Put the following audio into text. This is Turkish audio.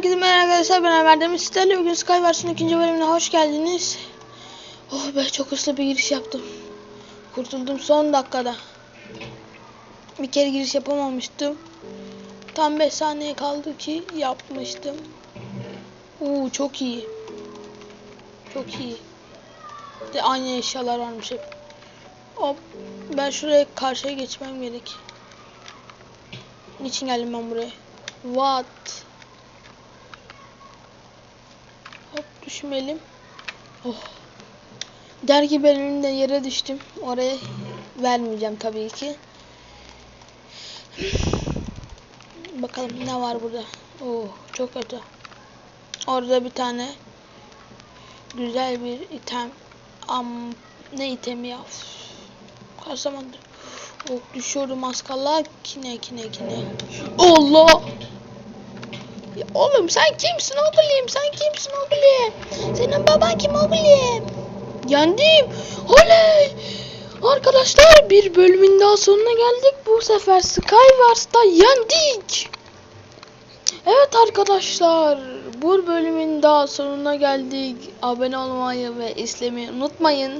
Herkese merhaba arkadaşlar ben Ömer Demir sizlerle bugün Skywars'ın ikinci bölümüne hoş geldiniz. Oh be çok hızlı bir giriş yaptım. Kurtuldum son dakikada. Bir kere giriş yapamamıştım. Tam 5 saniye kaldı ki yapmıştım. Oo çok iyi. Çok iyi. De aynı eşyalar varmış hep. Hop ben şuraya karşıya geçmem gerek. Niçin geldim ben buraya? What? Hop düşmeyelim. Oh. Dergi bölümünde yere düştüm. Oraya vermeyeceğim tabii ki. Bakalım ne var burada. Oh çok kötü. Orada bir tane güzel bir item. Am ne itemi ya? Kaç zamandır. Oh düşüyorum az. Kine kine kine. Allah! Oğlum sen kimsin oğlum? Sen kimsin oğlum? Senin baban kim oğlum? Yendim. Oley! Arkadaşlar bir bölümün daha sonuna geldik. Bu sefer Skywars'ta yendik. Evet arkadaşlar bu bölümün daha sonuna geldik. Abone olmayı ve izlemeyi unutmayın.